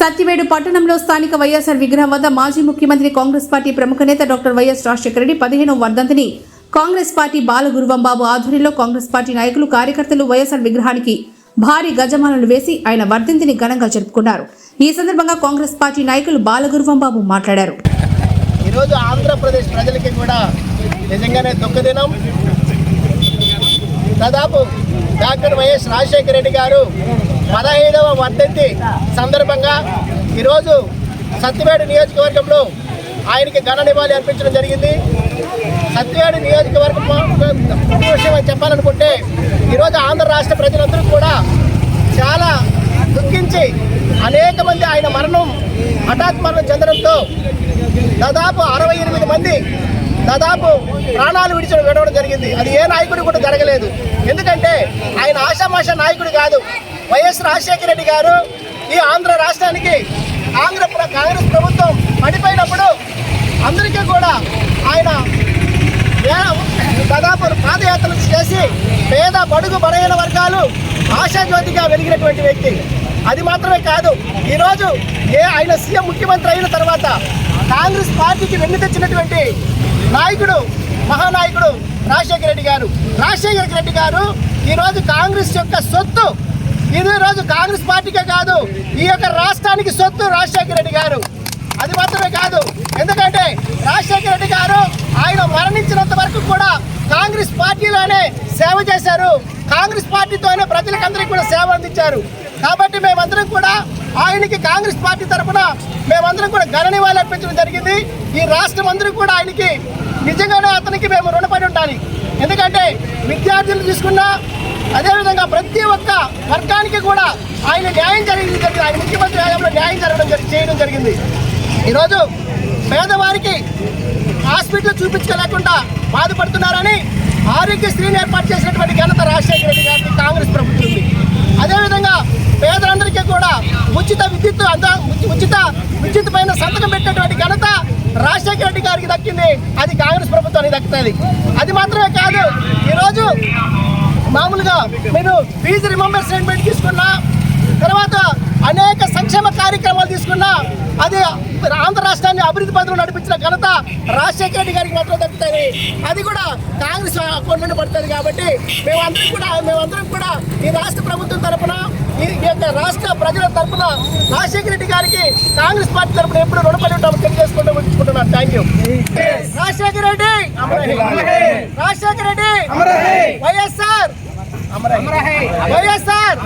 సత్యవేడు పట్టణంలో స్థానిక వైఎస్ఆర్ విగ్రహం వద్ద మాజీ ముఖ్యమంత్రి కాంగ్రెస్ పార్టీ ప్రముఖ నేత డాక్టర్ వైఎస్ రాజశేఖర రెడ్డి పదిహేనవ వర్ధంతిని కాంగ్రెస్ పార్టీ బాలగురువంబాబు ఆధ్వర్యంలో కాంగ్రెస్ పార్టీ నాయకులు కార్యకర్తలు వైఎస్ఆర్ విగ్రహానికి భారీ గజమాలను వేసి ఆయన వర్ధంతిని ఘనంగా జరుపుకున్నారు. ఈ సందర్భంగా కాంగ్రెస్ పార్టీ నాయకులు బాలగురువంబాబు మాట్లాడారు. ఈరోజు ఆంధ్రప్రదేశ్ ప్రజలకి కూడా నిజంగానే దుఃఖదినం. దాదాపు డాక్టర్ వైఎస్ రాజశేఖర రెడ్డి గారు పదహైదవ వర్ధంతి సందర్భంగా ఈరోజు సత్యవేడు నియోజకవర్గంలో ఆయనకి ఘన నివాళి అర్పించడం జరిగింది. సత్యవేడు నియోజకవర్గం విషయం చెప్పాలనుకుంటే ఈరోజు ఆంధ్ర రాష్ట్ర ప్రజలందరూ కూడా చాలా దుఃఖించి అనేక మంది ఆయన మరణం హఠాత్ మరణం చెందడం దాదాపు అరవై ఎనిమిది మంది దాదాపు ప్రాణాలు విడిచి విడవడం జరిగింది. అది ఏ నాయకుడు కూడా జరగలేదు. ఎందుకంటే ఆయన ఆషామాష నాయకుడు కాదు. వైఎస్ రాజశేఖర రెడ్డి గారు ఈ ఆంధ్ర రాష్ట్రానికి ఆంధ్ర కాంగ్రెస్ ప్రభుత్వం పడిపోయినప్పుడు అందరికీ కూడా దాదాపు పాదయాత్రలు చేసి పేద బడుగు బలహీన వర్గాలు ఆశాజ్యోతిగా వెలిగినటువంటి వ్యక్తి. అది మాత్రమే కాదు ఈరోజు ఏ ఆయన సీఎం ముఖ్యమంత్రి అయిన తర్వాత కాంగ్రెస్ పార్టీకి వెన్ను తెచ్చినటువంటి నాయకుడు మహానాయకుడు రాజశేఖర రెడ్డి గారు. రాజశేఖర రెడ్డి గారు ఈరోజు కాంగ్రెస్ యొక్క సొత్తు. ఇదే రోజు కాంగ్రెస్ పార్టీకే కాదు ఈ యొక్క రాష్ట్రానికి సొత్తు రాజశేఖర రెడ్డి గారు. అది మాత్రమే కాదు ఎందుకంటే రాజశేఖర రెడ్డి గారు ఆయన మరణించినంత వరకు కూడా కాంగ్రెస్ పార్టీలోనే సేవ చేశారు. కాంగ్రెస్ పార్టీతోనే ప్రజలకందరికీ కూడా సేవ అందించారు. కాబట్టి మేమందరం కూడా ఆయనకి కాంగ్రెస్ పార్టీ తరఫున మేమందరం కూడా ఘన నివాళులు అర్పించడం జరిగింది. ఈ రాష్ట్రం అందరూ కూడా ఆయనకి నిజంగానే అతనికి మేము రుణపడి ఉండాలి. ఎందుకంటే విద్యార్థులు తీసుకున్నా అదేవిధంగా ప్రతి ఒక్క వర్గానికి కూడా ఆయన న్యాయం జరిగింది జరిగింది. ఆయన ముఖ్యమంత్రి హయాంలో న్యాయం జరగడం జరి- చేయడం జరిగింది. ఈరోజు పేదవారికి హాస్పిటల్ చూపించలేకుండా బాధపడుతున్నారని ఆరోగ్యశ్రీని ఏర్పాటు చేసినటువంటి ఘనత రాజశేఖర రెడ్డి గారికి కాంగ్రెస్ ప్రభుత్వం అదేవిధంగా పేదలందరికీ కూడా ఉచిత విద్యుత్ అంద ఉచిత విద్యుత్ పైన సంతకం పెట్టినటువంటి ఘనత రాజశేఖర రెడ్డి గారికి దక్కింది. అది కాంగ్రెస్ ప్రభుత్వానికి దక్కుతుంది. అది మాత్రమే కాదు ఈరోజు మామూలుగా మీరు ఫీజు రిమంబర్స్మెంట్ తీసుకున్నా తర్వాత అనేక సంక్షేమ కార్యక్రమాలు తీసుకున్నా అది ఆంధ్ర రాష్ట్రాన్ని అభివృద్ధి పథంలో నడిపించిన ఘనత రాజశేఖర రెడ్డి గారికి మాత్రం దక్కుతుంది. అది కూడా కాంగ్రెస్ అకౌంట్ నుండి పడుతుంది కాబట్టి మేమందరం కూడా మేమందరం కూడా ఈ రాష్ట్ర ప్రభుత్వం తరపున ఈ యొక్క రాష్ట్ర ప్రజల తరపున రాజశేఖర రెడ్డి గారికి కాంగ్రెస్ పార్టీ తరపున ఎప్పుడు రుణపడి ఉంటామని తెలియజేసుకుంటూ ఉంచుకుంటున్నాను. Thank you Rajasekhara Reddy! Rajasekhara Reddy! YSR! YSR!